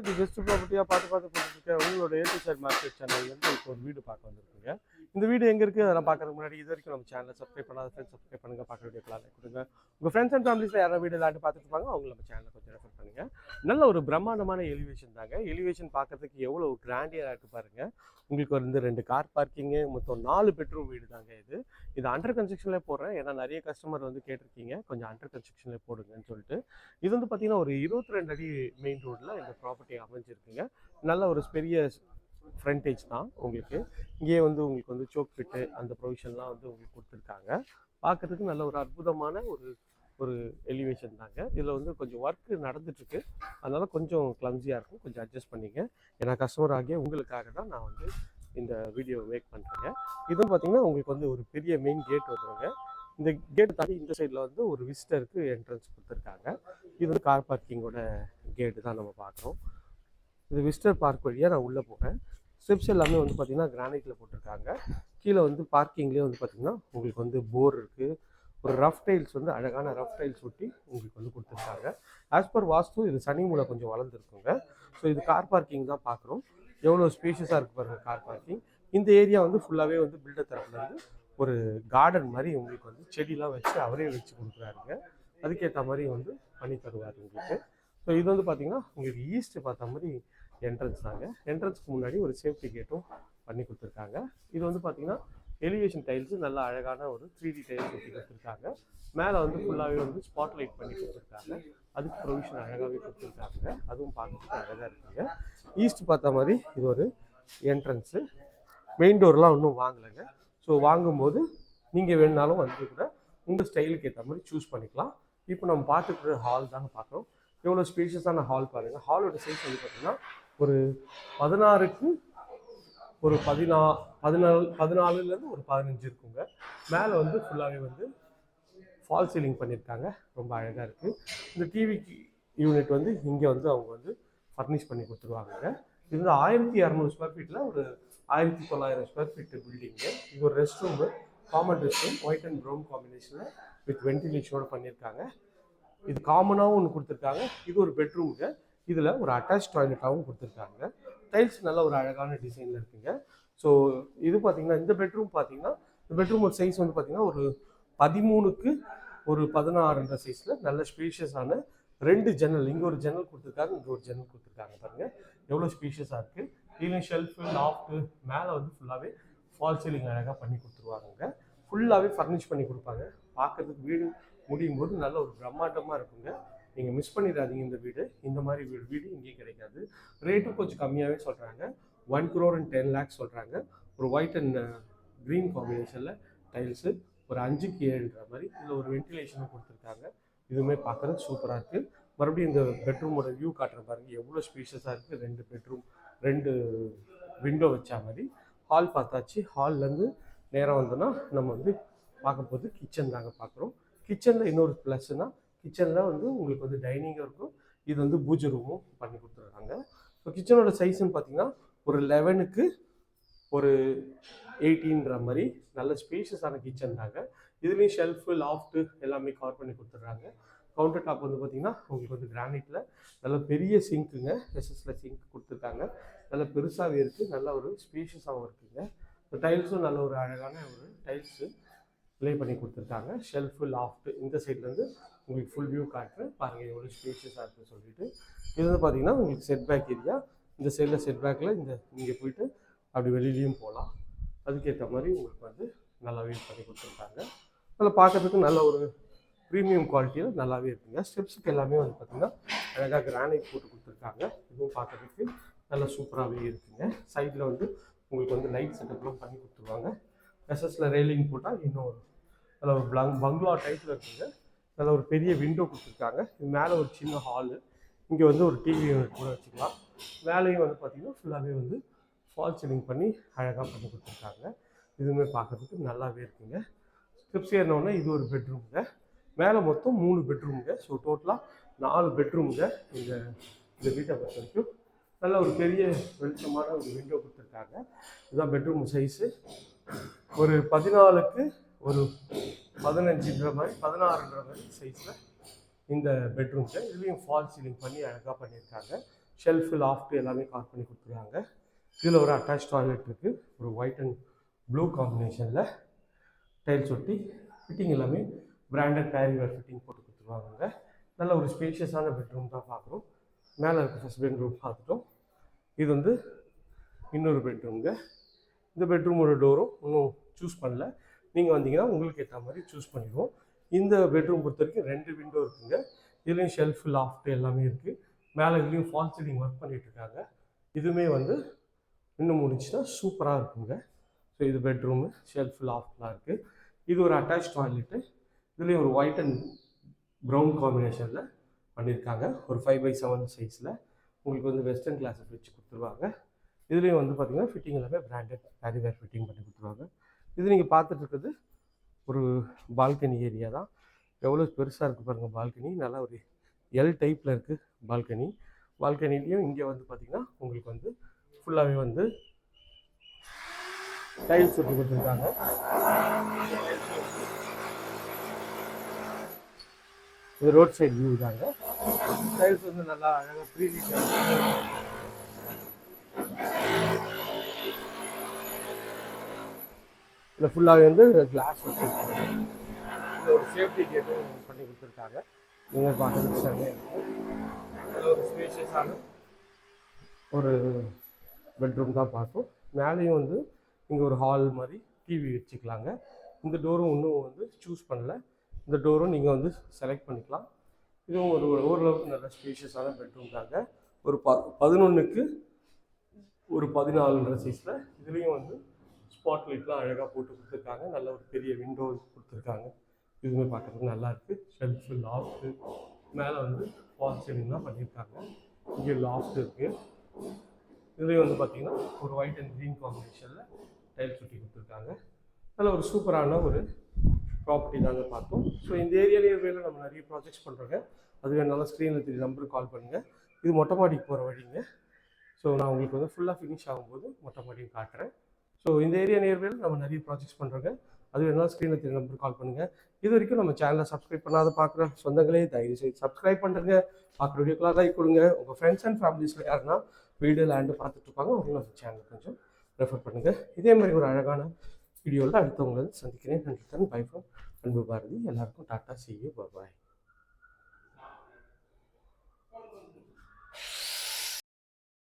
இது பெஸ்ட் ப்ராப்பர்ட்டியாக பார்த்து பார்த்து போட்டுருக்கேன் உங்களோட ஏ சைட் மார்க்கெட் சேனல் வந்து இப்போ ஒரு வீடு பார்க்க வந்திருக்குங்க. இந்த வீடு எங்கே இருக்குது அதெல்லாம் பார்க்குறதுக்கு முன்னாடி இது வரைக்கும் நம்ம சேனலை சப்ஸ்கிரைப் பண்ணாத ஃப்ரெண்ட்ஸ் சப்ஸ்கிரைப் பண்ணுங்க. பார்க்க வீடியோ லைக் கொடுங்க. உங்கள் ஃப்ரெண்ட்ஸ் அண்ட் ஃபேமிலிஸில் யாராவது வீடு விளையாட்டு பார்த்துட்டு இருப்பாங்க அவங்க நம்ம சேனலை கொஞ்சம் ரெஃபர் பண்ணுங்க. நல்ல ஒரு பிரம்மாண்டமான எலிவேஷன் தாங்க. எலிவேஷன் பார்க்குறதுக்கு எவ்வளோ கிராண்டியாக இருக்கு பாருங்கள் உங்களுக்கு வந்து ரெண்டு கார் பார்க்கிங்கு மொத்தம் நாலு பெட்ரூம் வீடு தாங்க இது. இது அண்டர் கன்ஸ்ட்ரக்ஷனில் போடுறேன். ஏன்னா நிறைய கஸ்டமர் வந்து கேட்டிருக்கீங்க. கொஞ்சம் அண்டர் கன்ஸ்ட்ரக்ஷனில் போடுங்கன்னு சொல்லிட்டு. இது வந்து பார்த்தீங்கன்னா ஒரு இருபத்தி ரெண்டு அடி மெயின் ரோட்டில் இந்த ப்ராப்பர்ட்டி அமைஞ்சிருக்குங்க. நல்ல ஒரு பெரிய ஃப்ரண்டேஜ் தான் உங்களுக்கு. இங்கேயே வந்து உங்களுக்கு வந்து சோக் ஃபிட்டு அந்த ப்ரொவிஷன்லாம் வந்து உங்களுக்கு கொடுத்துருக்காங்க. பார்க்குறதுக்கு நல்ல ஒரு அற்புதமான ஒரு ஒரு எலிவேஷன் தாங்க. இதில் வந்து கொஞ்சம் ஒர்க்கு நடந்துட்டுருக்கு. அதனால் கொஞ்சம் கிளம்ஸியாக இருக்கும். கொஞ்சம் அட்ஜஸ்ட் பண்ணிங்க. ஏன்னா கஸ்டமர் ஆகிய உங்களுக்காக தான் நான் வந்து இந்த வீடியோ மேக் பண்ணுறேங்க இதுவும் பார்த்திங்கன்னா உங்களுக்கு வந்து ஒரு பெரிய மெயின் கேட் வந்துடுங்க இந்த கேட் தாண்டி இந்த சைடில் வந்து ஒரு விசிட்டருக்கு என்ட்ரன்ஸ் கொடுத்துருக்காங்க. இது வந்து கார் பார்க்கிங்கோட கேட்டு தான் நம்ம பார்க்குறோம். இது விஸ்டர் பார்க் வழியாக நான் உள்ளே போகிறேன் ஸ்டெப்ஸ் எல்லாமே வந்து பார்த்திங்கன்னா கிரானைட்டில் போட்டிருக்காங்க. கீழே வந்து பார்க்கிங்லேயே வந்து பார்த்திங்கன்னா உங்களுக்கு வந்து போர் இருக்குது ஒரு ரஃப் டைல்ஸ் வந்து அழகான ரஃப் டைல்ஸ் ஒட்டி உங்களுக்கு வந்து கொடுத்துருக்காங்க. ஆஸ் பர் வாஸ்து இது சனி மூலை கொஞ்சம் வளர்ந்துருக்குங்க. ஸோ இது கார் பார்க்கிங் தான் பார்க்குறோம் எவ்வளோ ஸ்பேஷியஸாக இருக்குது பாருங்கள் கார் பார்க்கிங் இந்த ஏரியா வந்து ஃபுல்லாகவே வந்து பில்டர் தரப்புலேருந்து ஒரு கார்டன் மாதிரி உங்களுக்கு வந்து செடிலாம் வச்சு அவரே வச்சு கொடுக்குறாருங்க. அதுக்கேற்ற மாதிரி வந்து பண்ணி தருவார் உங்களுக்கு. ஸோ இது வந்து பார்த்தீங்கன்னா உங்களுக்கு ஈஸ்ட்டு பார்த்த மாதிரி என்ட்ரன்ஸ் தாங்க. என்ட்ரன்ஸ்க்கு முன்னாடி ஒரு சேஃப்டி கேட்டும் பண்ணி கொடுத்துருக்காங்க. இது வந்து பார்த்தீங்கன்னா எலிவேஷன் டைல்ஸு நல்ல அழகான ஒரு த்ரீ டி டைல்ஸ் ஒட்டி கொடுத்துருக்காங்க. மேலே வந்து ஃபுல்லாகவே வந்து ஸ்பாட் லைட் பண்ணி கொடுத்துருக்காங்க. அதுக்கு ப்ரொவிஷன் அழகாகவே கொடுத்துருக்காங்க. அதுவும் பார்க்கறதுக்கு அழகாக இருக்குங்க. ஈஸ்ட் பார்த்த மாதிரி இது ஒரு என்ட்ரன்ஸு மெயின் டோர்லாம் ஒன்றும் வாங்கலைங்க. ஸோ வாங்கும்போது நீங்கள் வேணுனாலும் வந்து கூட உங்கள் ஸ்டைலுக்கு ஏற்ற மாதிரி சூஸ் பண்ணிக்கலாம். இப்போ நம்ம பார்த்துக்கிற ஹால் தாங்க பார்க்குறோம். எவ்வளோ ஸ்பேஷியஸான ஹால் பாருங்கள் ஹாலோட சைஸ் வந்து பார்த்தீங்கன்னா ஒரு பதினாறுக்கு ஒரு பதினா பதினாலு பதினாலுலேருந்து ஒரு பதினஞ்சு இருக்குங்க. மேலே வந்து ஃபுல்லாகவே வந்து ஃபால் சீலிங் பண்ணியிருக்காங்க ரொம்ப அழகாக இருக்குது இந்த டிவிக்கு யூனிட் வந்து இங்கே வந்து அவங்க வந்து ஃபர்னிஷ் பண்ணி கொடுத்துருவாங்க. இது வந்து ஆயிரத்தி இரநூறு ஸ்கொயர் ஃபீட்டில் ஒரு ஆயிரத்தி தொள்ளாயிரம் ஸ்கொயர் ஃபீட்டு பில்டிங்கு இது ஒரு rest room common rest room white and brown காம்பினேஷனில் வித் வென்டிலேஷனோடு பண்ணியிருக்காங்க இது காமனாகவும் ஒன்று கொடுத்துருக்காங்க. இது ஒரு பெட்ரூமுங்க இதில் ஒரு அட்டாச் டாய்லெட்டாகவும் கொடுத்துருக்காங்க. டைல்ஸ் நல்ல ஒரு அழகான டிசைனில் இருக்குங்க. ஸோ இது பார்த்தீங்கன்னா இந்த பெட்ரூம் பார்த்தீங்கன்னா இந்த பெட்ரூம் ஒரு சைஸ் வந்து பார்த்தீங்கன்னா ஒரு பதிமூணுக்கு ஒரு பதினாறுன்ற சைஸில் நல்ல ஸ்பீஷியஸான ரெண்டு ஜன்னல். இங்கே ஒரு ஜன்னல் கொடுத்துருக்காங்க இங்கே ஒரு ஜன்னல் கொடுத்துருக்காங்க பாருங்கள் எவ்வளோ ஸ்பீஷியஸாக இருக்குது கீழே ஷெல்ஃபு லாஃப்ட்டு மேலே வந்து ஃபுல்லாகவே ஃபால் சீலிங் அழகாக பண்ணி கொடுத்துருவாங்க ஃபுல்லாகவே ஃபர்னிஷ் பண்ணி கொடுப்பாங்க. பார்க்கறதுக்கு வீடு முடியும் போது நல்ல ஒரு பிரம்மாண்டமாக இருக்குங்க. நீங்கள் மிஸ் பண்ணிடாதீங்க இந்த வீடு. இந்த மாதிரி வீடு வீடு இங்கேயும் கிடைக்காது. ரேட்டும் கொஞ்சம் கம்மியாகவே சொல்கிறாங்க one crore and ten lakhs சொல்கிறாங்க ஒரு ஒயிட் அண்ட் க்ரீன் காம்பினேஷனில் டைல்ஸு ஒரு அஞ்சுக்கு ஏழுன்ற மாதிரி இதில் ஒரு வென்டிலேஷனும் கொடுத்துருக்காங்க. இதுவுமே பார்க்குறது சூப்பராக இருக்குது மறுபடியும் இந்த பெட்ரூமோட வியூ காட்டுற பாருங்கள் எவ்வளோ ஸ்பீஷஸாக இருக்குது ரெண்டு பெட்ரூம் ரெண்டு விண்டோ வச்சா மாதிரி. ஹால் பார்த்தாச்சு. ஹால்லேருந்து நேரம் வந்தோன்னா நம்ம வந்து பார்க்க போது கிச்சன் தாங்க பார்க்குறோம் கிச்சனில் இன்னொரு ப்ளஸ்னால் கிச்சனில் வந்து உங்களுக்கு வந்து டைனிங்கும் இருக்கும். இது வந்து பூஜை ரூமும் பண்ணி கொடுத்துருக்காங்க ஸோ கிச்சனோட சைஸ்ன்னு பார்த்தீங்கன்னா ஒரு லெவனுக்கு ஒரு எயிட்டீன்ற மாதிரி நல்ல ஸ்பேஷியஸான கிச்சன் தாங்க. இதுலேயும் ஷெல்ஃபு லாஃப்ட்டு எல்லாமே கவர் பண்ணி கொடுத்துட்றாங்க. கவுண்டர் டாப் வந்து பார்த்தீங்கன்னா உங்களுக்கு வந்து கிரானைட்டில் நல்ல பெரிய சிங்க்குங்க எஸ்எஸ்ல சிங்க் கொடுத்துருக்காங்க. நல்ல பெருசாகவே இருக்குது நல்ல ஒரு ஸ்பேஷியஸாகவும் இருக்குங்க. இப்போ டைல்ஸும் நல்ல ஒரு அழகான ஒரு டைல்ஸு ப்ளே பண்ணி கொடுத்துருக்காங்க. ஷெல்ஃபு லாஃப்ட்டு இந்த சைட்லேருந்து உங்களுக்கு ஃபுல் வியூ காட்டுறேன். பாருங்கள் எவ்வளோ ஸ்பேஷியஸாக இருக்குன்னு சொல்லிட்டு. இது வந்து பார்த்தீங்கன்னா உங்களுக்கு செட் பேக் ஏரியா இந்த சைடில் செட் பேக்கில் இந்த இங்கே போயிட்டு அப்படி வெளியிலையும் போகலாம். அதுக்கேற்ற மாதிரி உங்களுக்கு வந்து நல்லா வியூ பண்ணி கொடுத்துருக்காங்க. அதில் பார்க்கறதுக்கு நல்ல ஒரு ப்ரீமியம் குவாலிட்டியில் நல்லாவே இருக்குங்க. ஸ்டெப்ஸுக்கு எல்லாமே வந்து பார்த்திங்கன்னா அழகாக கிரானைட் போட்டு கொடுத்துருக்காங்க. இதுவும் பார்க்குறதுக்கு நல்லா சூப்பராகவே இருக்குங்க. சைடில் வந்து உங்களுக்கு வந்து லைட் செட்டப்லாம் பண்ணி கொடுத்துருவாங்க. எஸ்எஸ்ல ரெயிலிங் போட்டால் இன்னும் ஒரு நல்ல ஒரு பங் பங்களா டைப்பில் இருக்குங்க. நல்ல ஒரு பெரிய விண்டோ கொடுத்துருக்காங்க. இது மேலே ஒரு சின்ன ஹாலு இங்கே வந்து ஒரு டிவி யூனிட் கூட வச்சுக்கலாம். மேலேயும் வந்து பார்த்திங்கன்னா ஃபுல்லாகவே வந்து ஃபால் சீலிங் பண்ணி அழகாக பண்ணி கொடுத்துருக்காங்க. இதுவுமே பார்க்குறதுக்கு நல்லாவே இருக்குங்க. ஸ்டெப்ஸ் ஏறினோடனே இது ஒரு பெட்ரூமுங்க மேலே மொத்தம் மூணு பெட்ரூமுங்க ஸோ டோட்டலாக நாலு பெட்ரூமுங்க இந்த இந்த வீட்டை பொறுத்த வரைக்கும் நல்ல ஒரு பெரிய வெளிச்சமான ஒரு விண்டோ கொடுத்துருக்காங்க. இதுதான் பெட்ரூம் சைஸு ஒரு பதினாலுக்கு ஒரு பதினஞ்சுன்ற மாதிரி பதினாறுன்ற மாதிரி சைஸில் இந்த பெட்ரூம்ஸை இதுலேயும் ஃபால் சீலிங் பண்ணி அழகாக பண்ணியிருக்காங்க. ஷெல்ஃபு லாஃப்ட் எல்லாமே கார் பண்ணி கொடுத்துருவாங்க கீழே ஒரு அட்டாச் டாய்லெட் இருக்குது ஒரு ஒயிட் அண்ட் ப்ளூ காம்பினேஷனில் டைல்ஸ் ஒட்டி ஃபிட்டிங் எல்லாமே பிராண்டட் பேரிவேர் ஃபிட்டிங் போட்டு கொடுத்துருவாங்க நல்ல ஒரு ஸ்பேஷியஸான பெட்ரூம் தான் பார்க்குறோம். மேலே இருக்க ஃபஸ்ட் பெட்ரூம் பார்த்துட்டோம். இது வந்து இன்னொரு பெட்ரூம்ங்க இந்த பெட்ரூமோட டோரும் இன்னும் சூஸ் பண்ணல. நீங்கள் வந்தீங்கன்னா உங்களுக்கு ஏற்ற மாதிரி சூஸ் பண்ணிடுவோம். இந்த பெட்ரூம் பொறுத்த வரைக்கும் ரெண்டு விண்டோ இருக்குங்க. இதுலேயும் ஷெல்ஃப் லாஃப்ட் எல்லாமே இருக்குது மேலே இதுலேயும் ஃபால் சீலிங் ஒர்க் பண்ணிகிட்ருக்காங்க இருக்காங்க. இதுவுமே வந்து இன்னும் முடிஞ்சுன்னா சூப்பராக இருக்குங்க. ஸோ இது பெட்ரூமு ஷெல்ஃப் லாஃப்ட்லாம் இருக்குது இது ஒரு அட்டாச் டாய்லெட்டு இதுலேயும் ஒரு ஒயிட் அண்ட் ப்ரௌன் காம்பினேஷனில் பண்ணியிருக்காங்க ஒரு ஃபைவ் பை செவன் சைஸில் உங்களுக்கு வந்து வெஸ்டர்ன் கிளாஸஸ் வச்சு கொடுத்துருவாங்க. இதுலேயும் வந்து பார்த்திங்கன்னா ஃபிட்டிங் எல்லாமே பிராண்டட் பேரிவேர் ஃபிட்டிங் பண்ணி கொடுத்துருவாங்க. இது நீங்கள் பார்த்துட்டு இருக்கிறது ஒரு பால்கனி ஏரியா தான். எவ்வளோ பெருசாக இருக்குது பாருங்கள் பால்கனி நல்லா ஒரு எல் டைப்பில் இருக்குது பால்கனி பால்கனிலையும் இங்கே வந்து பார்த்திங்கன்னா உங்களுக்கு வந்து ஃபுல்லாகவே வந்து டைல்ஸ் ஒட்டி கொடுத்துருக்காங்க. இது ரோட் சைடு வியூ தாங்க. டைல்ஸ் வந்து நல்லா அழகாக ப்ரீ இதில் ஃபுல்லாகவே வந்து கிளாஸ் வச்சுருக்காங்க இதில் ஒரு சேஃப்டி கேட்டு பண்ணி கொடுத்துருக்காங்க. நீங்கள் பார்க்குறது சரியாக இருக்கும் ஒரு ஸ்பேஷியஸான ஒரு பெட்ரூம் தான் பார்க்கும் மேலேயும் வந்து இங்கே ஒரு ஹால் மாதிரி டிவி வச்சுக்கலாங்க. இந்த டோரும் ஒன்றும் வந்து சூஸ் பண்ணல. இந்த டோரும் நீங்கள் வந்து செலக்ட் பண்ணிக்கலாம். இதுவும் ஒரு ஓரளவுக்கு நல்ல ஸ்பேஷியஸான பெட்ரூம் தாங்க. ஒரு ப பதினொன்றுக்கு ஒரு பதினாலுன்ற சைஸில் இதுலேயும் வந்து ஸ்பாட் லைட்லாம் அழகாக போட்டு கொடுத்துருக்காங்க. நல்ல ஒரு பெரிய விண்டோ கொடுத்துருக்காங்க. இதுவுமே பார்க்குறதுக்கு நல்லா இருக்குது ஷெல்ஃபு லாஃப்ட்டு மேலே வந்து ஃபால் சீலிங்லாம் பண்ணியிருக்காங்க இங்கே லாஃப்ட் இருக்குது இதுலேயும் வந்து பார்த்திங்கன்னா ஒரு ஒயிட் அண்ட் க்ரீன் காம்பினேஷனில் டைல் சுட்டி கொடுத்துருக்காங்க. நல்ல ஒரு சூப்பரான ஒரு ப்ராப்பர்ட்டி தாங்க பார்த்தோம். ஸோ இந்த ஏரியாலே நம்ம நிறைய ப்ராஜெக்ட்ஸ் பண்ணுறோங்க அது வேணாலும் ஸ்க்ரீனில் தெரிய நம்பருக்கு கால் பண்ணுங்கள் இது மொட்டை மாடிக்கு போகிற வழிங்க. ஸோ நான் உங்களுக்கு வந்து ஃபுல்லாக ஃபினிஷ் ஆகும்போது மொட்டை மாடியும் காட்டுறேன். ஸோ இந்த ஏரியா நியர்பையில் நம்ம நிறைய ப்ராஜெக்ட்ஸ் பண்ணுறோங்க அது வேணாலும் ஸ்க்ரீனில் தெரிய நம்பருக்கு கால் பண்ணுங்கள் இது வரைக்கும் நம்ம சேனலை சப்ஸ்கிரைப் பண்ணாத பார்க்குற சொந்தங்களே தயவு செய்து சப்ஸ்கிரைப் பண்ணுறங்க பார்க்குற வீடியோக்கெலாம் லைக் கொடுங்க. உங்கள் ஃப்ரெண்ட்ஸ் அண்ட் ஃபேமிலிஸில் யாருன்னா வீடியோ லேண்டு பார்த்துட்டு இருப்பாங்க. அவங்களும் அந்த சேனலை கொஞ்சம் ரெஃபர் பண்ணுங்கள் இதே மாதிரி ஒரு அழகான வீடியோவில் அடுத்தவங்களை சந்திக்கிறேன். நன்றி பை ஃப்ரம் அன்பு பாரதி. எல்லாருக்கும் டாட்டா செய்யும் பாய்